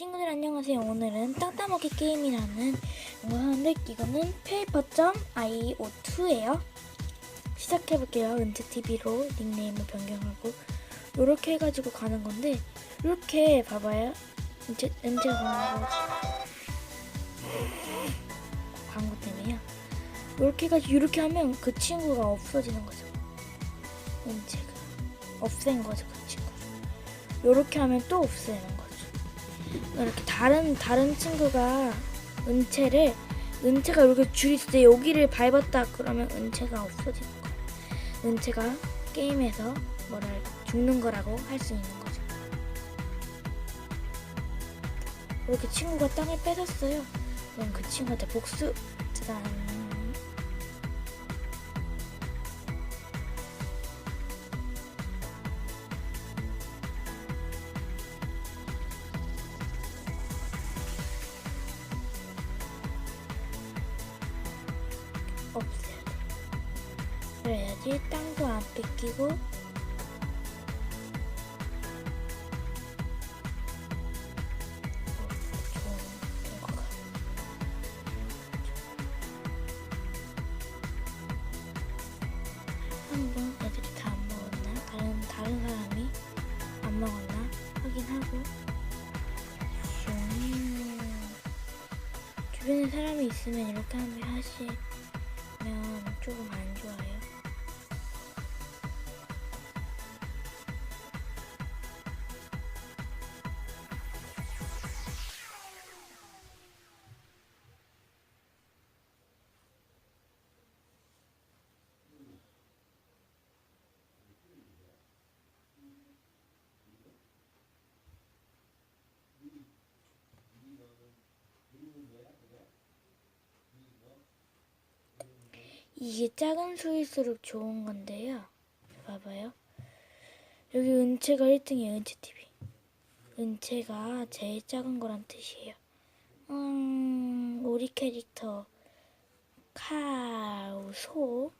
친구들 안녕하세요. 오늘은 땅따먹기 게임이라는 걸 하는데 이거는 paper.io2예요. 시작해볼게요. 은채TV로 닉네임을 변경하고 이렇게 해가지고 가는 건데 이렇게 봐봐요. 은채, 은채가 광고 광고 때문에요. 이렇게 해가지고 이렇게 하면 그 친구가 없어지는 거죠. 은채가 없앤 거죠 그 친구. 이렇게 하면 또 없애는 거죠. 이렇게 다른 다른 친구가 은채를 은채가 이렇게 줄이 있을 때 여기를 밟았다 그러면 은채가 없어지는 거예요. 은채가 게임에서 뭐랄까 죽는 거라고 할 수 있는 거죠. 이렇게 친구가 땅을 뺏었어요. 그럼 그 친구한테 복수 짜잔. 없애야 돼. 그래야지 땅도 안 뺏기고. 한번 애들이 다 안 먹었나? 다른 사람이 안 먹었나 확인하고 슝. 주변에 사람이 있으면 이렇게 하면 하 시면 조금 안 좋아요. 이게 작은 수일수록 좋은 건데요. 봐봐요. 여기 은채가 1등이에요. 은채 TV. 은채가 제일 작은 거란 뜻이에요. 음, 우리 캐릭터 카우 소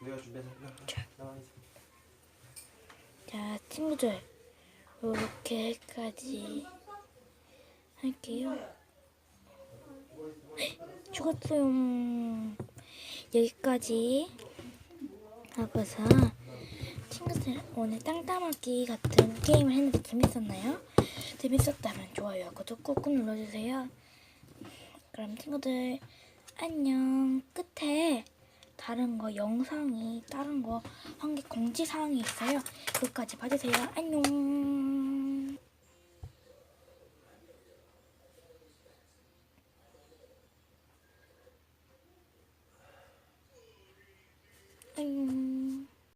내가 준비해서 자. 나와 있어. 자, 친구들. 이렇게까지 할게요. 헉, 죽었어요. 여기까지 하고서 친구들 오늘 땅따먹기 같은 게임을 했는데 재밌었나요? 재밌었다면 좋아요, 구독 꾹꾹 눌러주세요. 그럼 친구들 안녕. 끝에 다른 거 영상이 다른 거 한 개 공지 사항이 있어요. 그것까지 봐주세요. 안녕.